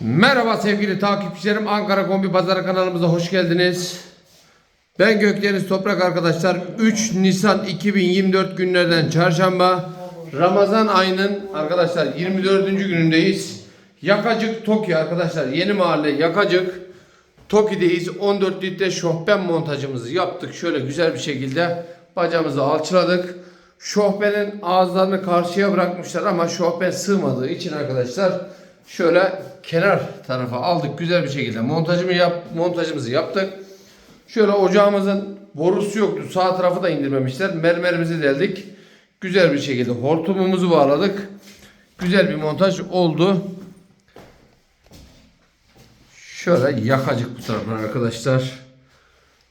Merhaba sevgili takipçilerim. Ankara Kombi Pazarı kanalımıza hoş geldiniz. Ben Gökdeniz Toprak arkadaşlar. 3 Nisan 2024 günlerden çarşamba. Ramazan ayının arkadaşlar 24. günündeyiz. Yakacık Toki arkadaşlar. Yeni mahalle Yakacık. Toki'deyiz. 14 litre şofben montajımızı yaptık. Şöyle güzel bir şekilde bacamızı alçıladık. Şofbenin ağızlarını karşıya bırakmışlar ama şofben sığmadığı için arkadaşlar şöyle kenar tarafa aldık güzel bir şekilde montajımı yap montajımızı yaptık. Şöyle ocağımızın borusu yoktu. Sağ tarafı da indirmemişler. Mermerimizi deldik. Güzel bir şekilde hortumumuzu bağladık. Güzel bir montaj oldu. Şöyle yakacık bu taraftan arkadaşlar.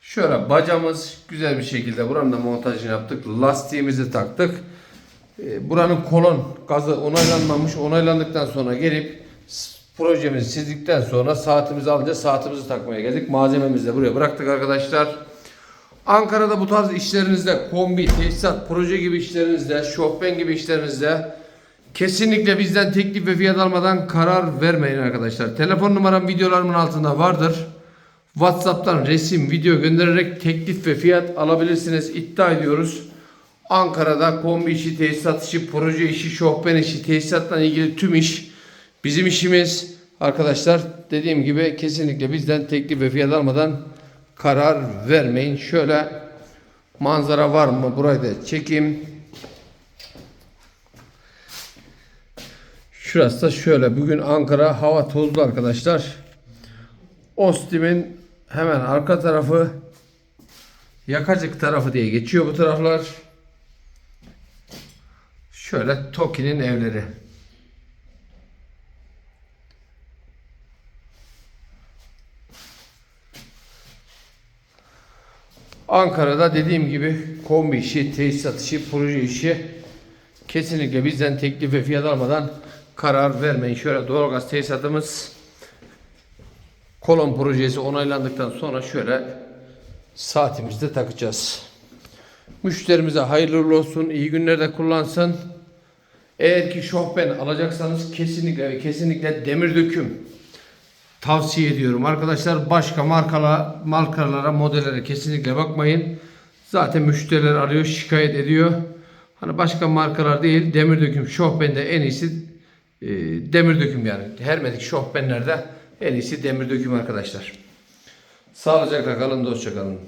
Şöyle bacamız güzel bir şekilde buranın da montajını yaptık. Lastiğimizi taktık. E, Buranın kolon gazı onaylanmamış. Onaylandıktan sonra gelip projemizi çizdikten sonra saatimizi alınca saatimizi takmaya geldik. Malzememizi de buraya bıraktık arkadaşlar. Ankara'da bu tarz işlerinizde kombi, tesisat, proje gibi işlerinizde, şofben gibi işlerinizde kesinlikle bizden teklif ve fiyat almadan karar vermeyin arkadaşlar. Telefon numaram videolarımın altında vardır. WhatsApp'tan resim, video göndererek teklif ve fiyat alabilirsiniz. İddia ediyoruz. Ankara'da kombi işi, tesisat işi, proje işi, şofben işi, tesisatla ilgili tüm iş bizim işimiz. Arkadaşlar dediğim gibi kesinlikle bizden teklif ve fiyat almadan karar vermeyin. Şöyle manzara var mı? Burayı da çekeyim. Şurası da şöyle. Bugün Ankara hava tozlu arkadaşlar. Ostim'in hemen arka tarafı Yakacık tarafı diye geçiyor bu taraflar. Şöyle Toki'nin evleri. Ankara'da dediğim gibi kombi işi, tesisat işi, proje işi kesinlikle bizden teklif ve fiyat almadan karar vermeyin. Şöyle doğalgaz tesisatımız kolon projesi onaylandıktan sonra şöyle saatimizde takacağız. Müşterimize hayırlı olsun, iyi günlerde kullansın. Eğer ki şofben alacaksanız kesinlikle ve kesinlikle demir döküm tavsiye ediyorum. Arkadaşlar başka markala, markalara, modellere kesinlikle bakmayın. Zaten müşteriler arıyor, şikayet ediyor. Hani başka markalar değil, demir döküm şofbende en iyisi e, demir döküm yani. Hermetik şofbenlerde en iyisi demir döküm arkadaşlar. Sağlıcakla kalın, dostça kalın.